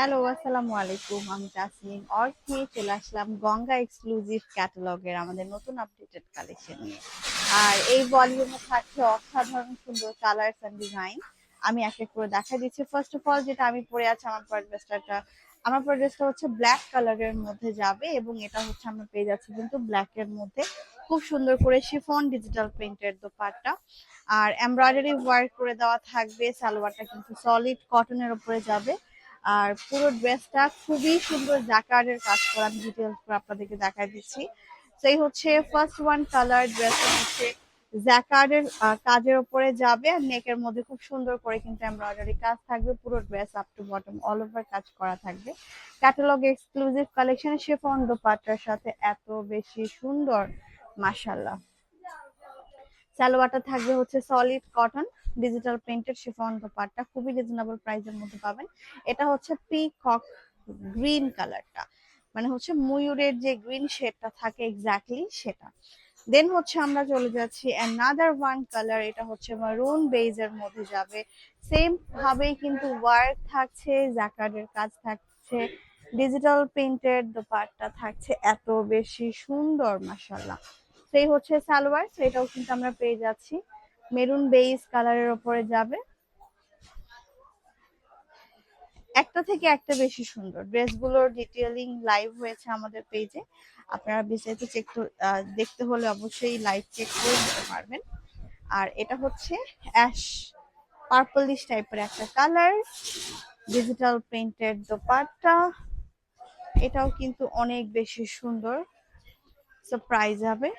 Hello, আসসালামু আলাইকুম। আমি তাসমিন অর্থ নিয়ে চলে আসলাম গঙ্গা এক্সক্লুসিভ ক্যাটালগের আমাদের নতুন আপডেটেড কালেকশন নিয়ে আর এই ভলিউমে থাকছে অসাধারণ সুন্দর কালার্স এন্ড ডিজাইন আমি এক এক করে দেখা দিচ্ছি। ফার্স্ট অফ অল যেটা আমি পরে আছি, আমার পরের ড্রেসটা আমার পরের ড্রেসটা হচ্ছে ব্ল্যাক কালারের মধ্যে যাবে এবং এটা হচ্ছে আমরা পেয়ে যাচ্ছি কিন্তু ব্ল্যাক এর মধ্যে। খুব সুন্দর করে শিফন ডিজিটাল প্রিন্টের দোপাট্টা। আর এমব্রয়ডারি ওয়ার্ক করে দেওয়া থাকবে, সালোয়ারটা কিন্তু সলিড কটনের উপরে যাবে। আর পুরো ড্রেসটা খুবই সুন্দর জাকার্ডের কাজ করা, আমি ডিটেলস আপনাদেরকে দেখাই দিচ্ছি। সেই হচ্ছে ফার্স্ট ওয়ান কালার ড্রেসটা হচ্ছে জ্যাকার্ডের কাজের উপরে যাবে আর নেকের মধ্যে খুব সুন্দর করে কিন্তু এমব্রয়ডারি কাজ থাকবে, পুরো dress up to bottom all over কাজ করা থাকবে। ক্যাটালগ এক্সক্লুসিভ কালেকশন শেফন দোপাট্টার সাথে এত বেশি সুন্দর মাশাল্লাহ সালোয়ারটা থাকবে হচ্ছে solid cotton digital printed chiffon dupatta খুবই রিজনেবল প্রাইসের মধ্যে পাবেন। এটা হচ্ছে পিকক গ্রিন কালারটা মানে হচ্ছে ময়ূরের যে গ্রিন শেডটা থাকে এক্স্যাক্টলি সেটা। দেন হচ্ছে আমরা চলে যাচ্ছি অ্যানাদার ওয়ান কালার এটা হচ্ছে মারুন বেজের মধ্যে যাবে। সেম ভাবেই কিন্তু ওয়ার্ক থাকছে, জাকার্ডের কাজ থাকছে ডিজিটাল প্রিন্টেড দোপাট্টা থাকছে, এত বেশি সুন্দর মাসাল্লাহ সেই হচ্ছে সালোয়ার, সেটাও কিন্তু আমরা পেয়ে যাচ্ছি। মেরুন বেইজ কালারের ওপরে যাবে। একটা থেকে একটা বেশি সুন্দর। ড্রেসগুলোর ডিটেলিং লাইভ হয়েছে আমাদের পেজে আপনারা বিস্তারিত চেক দেখতে হলে অবশ্যই লাইভ চেক করে নিতে পারবেন। আর এটা হচ্ছে অ্যাশ পার্পলিশ টাইপের একটা কালার ডিজিটাল প্রিন্টেড দোপাট্টা। এটাও কিন্তু অনেক বেশি সুন্দর। সো প্রাইস হবে।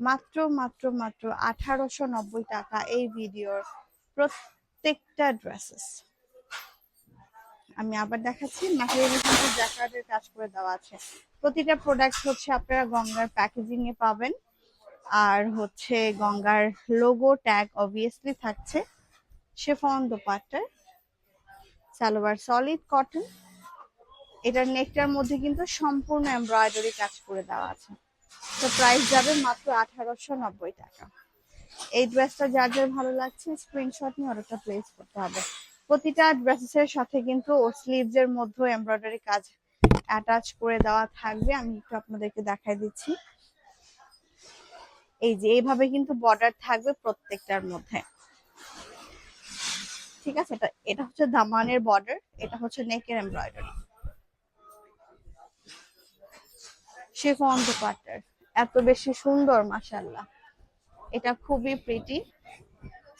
মাত্র মাত্র মাত্র আঠারোশো নব্বই টাকা এই ভিডিওর প্রত্যেকটা ড্রেসেস আমি আবার দেখাচ্ছি মাটির কিন্তু কাজ করে দেওয়া আছে। প্রতিটা প্রোডাক্ট হচ্ছে আপনারা গঙ্গার প্যাকেজিং এ পাবেন। আর হচ্ছে গঙ্গার লোগো ট্যাগ অবভিয়াসলি থাকছে। শেফন দোপাট্টার সালোয়ার সলিড কটন এটার নেকটার মধ্যে কিন্তু সম্পূর্ণ এমব্রয়ডারি কাজ করে দেওয়া আছে। তো প্রাইস যাবে মাত্র আঠারোশো নব্বই টাকা। এই ড্রেসটা যার যার ভালো লাগছে স্ক্রিনশট নিয়ে অর্ডারটা প্লেস করতে হবে। প্রতিটা ড্রেসের সাথে কিন্তু ও স্লিভস এর মধ্যে এমব্রয়ডারি কাজ অ্যাটাচ করে দেওয়া থাকবে। আমি একটু আপনাদেরকে দেখাই দিচ্ছি। এই যে এইভাবে কিন্তু বর্ডার থাকবে প্রত্যেকটার মধ্যে। ঠিক আছে? এটা এটা হচ্ছে দামানের বর্ডার এটা হচ্ছে নেকের এমব্রয়ডারি শিফন দোপাট্টার এত বেশি সুন্দর মাসাল্লাহ এটা খুবই প্রিটি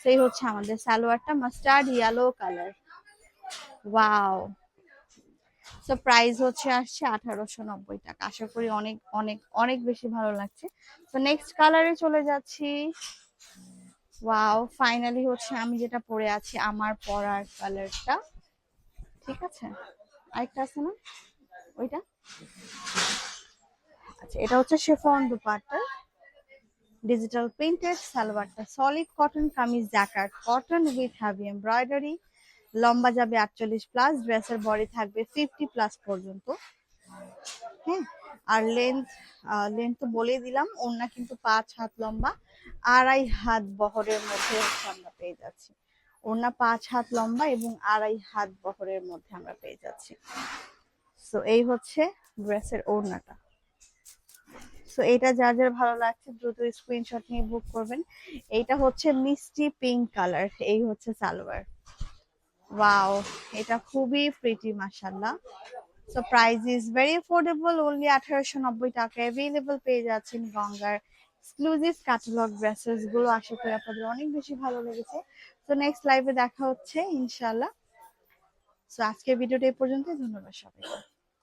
সেই হচ্ছে আমাদের সালোয়ারটা mustard yellow colour wow so price হচ্ছে আসছে আঠারোশো নব্বই টাকা। আশা করি অনেক অনেক অনেক বেশি ভালো লাগছে। তো নেক্সট কালারে চলে যাচ্ছি। ওয়াও ফাইনালি হচ্ছে আমি যেটা পরে আছি, আমার পরার কালারটা ঠিক আছে? আরেকটা আছে না? ওইটা? আচ্ছা এটা হচ্ছে শেফন দুপাট্টা। ডিজিটাল প্রিন্টেড সালোয়ারটা solid cotton kameez jacquard cotton with heavy embroidery লম্বা যাবে আটচল্লিশ প্লাস ড্রেসের বডি থাকবে ফিফটি প্লাস পর্যন্ত। হ্যাঁ আর লেন্থ লেন্থ তো বলেই দিলাম, ওড়না কিন্তু পাঁচ হাত লম্বা, আড়াই হাত বহরের মধ্যে আমরা পেয়ে যাচ্ছি। ওড়না পাঁচ হাত লম্বা এবং আড়াই হাত বহরের মধ্যে আমরা পেয়ে যাচ্ছি। সো এই হচ্ছে ড্রেসের ওড়নাটা। সো এটা যার যার ভালো লাগছে, দ্রুত স্ক্রিনশট নিয়ে বুক করবেন। এইটা হচ্ছে মিষ্টি পিঙ্ক কালার এই হচ্ছে সালোয়ার। ওয়াও এটা খুবই প্রিটি মাসাল্লাহ so price is very affordable only আঠারোশো নব্বই টাকা অ্যাভেলেবল পেয়ে যাচ্ছেন গঙ্গার এক্সক্লুসিভ ক্যাটালগ ড্রেসেসগুলো। আশা করি আপনাদের অনেক বেশি ভালো লেগেছে। তো নেক্সট লাইভে দেখা হচ্ছে ইনশাল্লাহ সো আজকের ভিডিওটা এই পর্যন্তই, ধন্যবাদ সবাইকে।